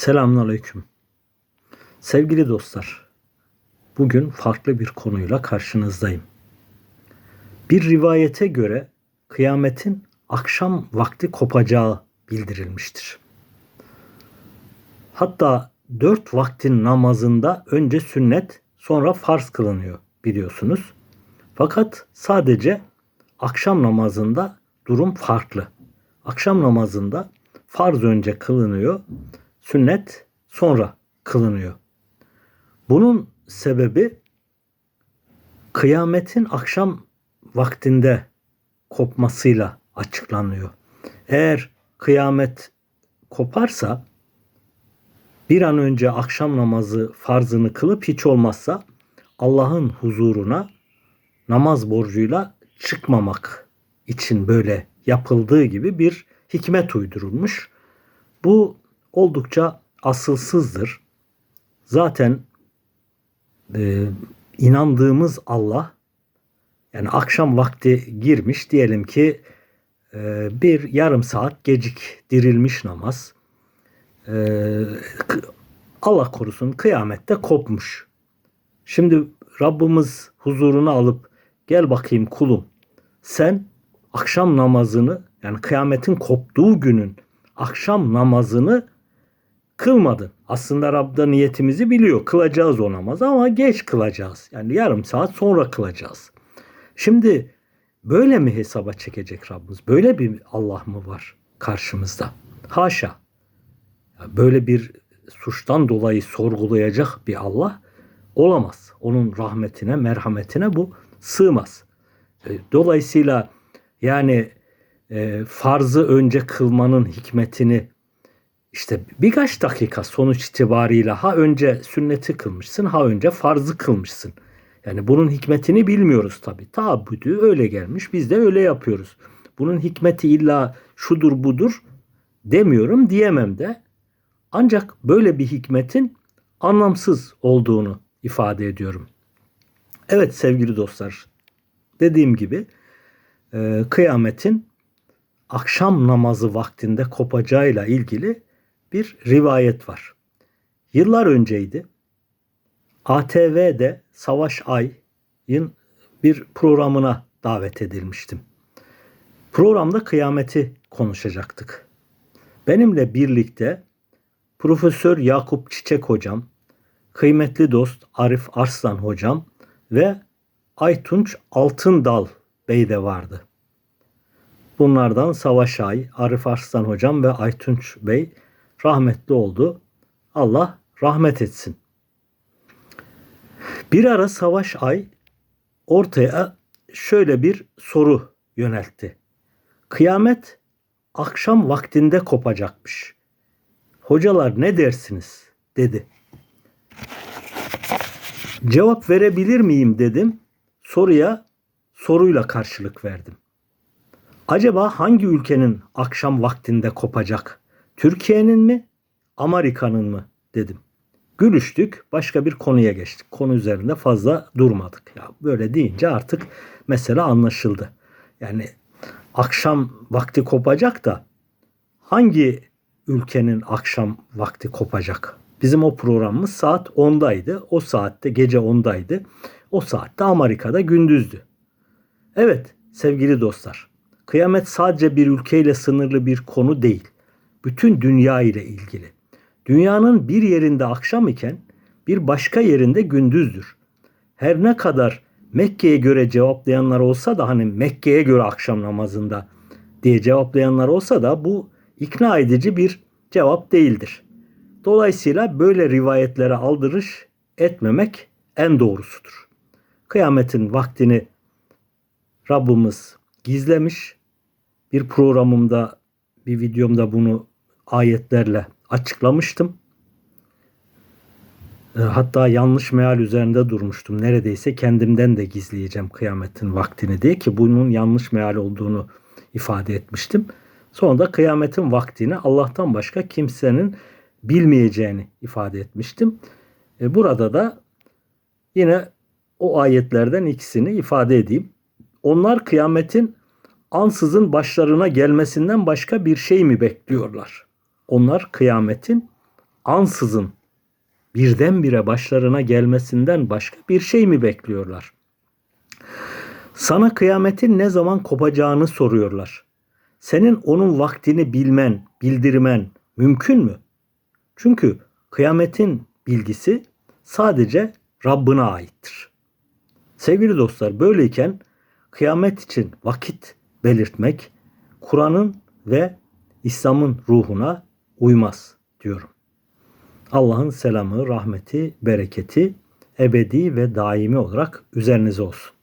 Selamünaleyküm. Sevgili dostlar, bugün farklı bir konuyla karşınızdayım. Bir rivayete göre kıyametin akşam vakti kopacağı bildirilmiştir. Hatta dört vaktin namazında önce sünnet sonra farz kılınıyor biliyorsunuz. Fakat sadece akşam namazında durum farklı. Akşam namazında farz önce kılınıyor, sünnet sonra kılınıyor. Bunun sebebi kıyametin akşam vaktinde kopmasıyla açıklanıyor. Eğer kıyamet koparsa bir an önce akşam namazı farzını kılıp hiç olmazsa Allah'ın huzuruna namaz borcuyla çıkmamak için böyle yapıldığı gibi bir hikmet uydurulmuş. Bu oldukça asılsızdır. Zaten e, inandığımız Allah yani akşam vakti girmiş diyelim ki e, bir yarım saat geciktirilmiş namaz. E, Allah korusun kıyamette kopmuş. Şimdi Rabbimiz huzuruna alıp gel bakayım kulum sen akşam namazını yani kıyametin koptuğu günün akşam namazını kılmadın. Aslında Rab niyetimizi biliyor. Kılacağız o namazı ama geç kılacağız. Yani yarım saat sonra kılacağız. Şimdi böyle mi hesaba çekecek Rabbimiz? Böyle bir Allah mı var karşımızda? Haşa. Böyle bir suçtan dolayı sorgulayacak bir Allah olamaz. Onun rahmetine, merhametine bu sığmaz. E, dolayısıyla yani e, farzı önce kılmanın hikmetini işte birkaç dakika sonuç itibariyle ha önce sünneti kılmışsın ha önce farzı kılmışsın. Yani bunun hikmetini bilmiyoruz tabi. Taabüdü öyle gelmiş biz de öyle yapıyoruz. Bunun hikmeti illa şudur budur demiyorum diyemem de. Ancak böyle bir hikmetin anlamsız olduğunu ifade ediyorum. Evet sevgili dostlar dediğim gibi e, kıyametin akşam namazı vaktinde kopacağıyla ilgili bir rivayet var. Yıllar önceydi. ATV'de Savaş Ay'ın bir programına davet edilmiştim. Programda kıyameti konuşacaktık. Benimle birlikte Profesör Yakup Çiçek hocam, kıymetli dost Arif Arslan hocam ve Aytunç Altındal Bey de vardı. Bunlardan Savaş Ay, Arif Arslan hocam ve Aytunç Bey rahmetli oldu. Allah rahmet etsin. Bir ara Savaş Ay ortaya şöyle bir soru yöneltti. Kıyamet akşam vaktinde kopacakmış. Hocalar ne dersiniz? dedi. Cevap verebilir miyim dedim. Soruya soruyla karşılık verdim. Acaba hangi ülkenin akşam vaktinde kopacak? Türkiye'nin mi, Amerika'nın mı dedim. Gülüştük, başka bir konuya geçtik. Konu üzerinde fazla durmadık. Ya böyle deyince artık mesele anlaşıldı. Yani akşam vakti kopacak da hangi ülkenin akşam vakti kopacak? Bizim o programımız saat 10'daydı. O saatte gece 10'daydı. O saatte Amerika'da gündüzdü. Evet sevgili dostlar. Kıyamet sadece bir ülkeyle sınırlı bir konu değil. Bütün dünya ile ilgili. Dünyanın bir yerinde akşam iken bir başka yerinde gündüzdür. Her ne kadar Mekke'ye göre cevaplayanlar olsa da hani Mekke'ye göre akşam namazında diye cevaplayanlar olsa da bu ikna edici bir cevap değildir. Dolayısıyla böyle rivayetlere aldırış etmemek en doğrusudur. Kıyametin vaktini Rabbimiz gizlemiş. Bir programımda, bir videomda bunu ayetlerle açıklamıştım. E, hatta yanlış meal üzerinde durmuştum. Neredeyse kendimden de gizleyeceğim kıyametin vaktini diye ki bunun yanlış meal olduğunu ifade etmiştim. Sonra da kıyametin vaktini Allah'tan başka kimsenin bilmeyeceğini ifade etmiştim. E, burada da yine o ayetlerden ikisini ifade edeyim. Onlar kıyametin ansızın başlarına gelmesinden başka bir şey mi bekliyorlar? Onlar kıyametin ansızın birdenbire başlarına gelmesinden başka bir şey mi bekliyorlar? Sana kıyametin ne zaman kopacağını soruyorlar. Senin onun vaktini bilmen, bildirmen mümkün mü? Çünkü kıyametin bilgisi sadece Rabbine aittir. Sevgili dostlar böyleyken kıyamet için vakit belirtmek Kur'an'ın ve İslam'ın ruhuna uymaz diyorum. Allah'ın selamı, rahmeti, bereketi ebedi ve daimi olarak üzerinize olsun.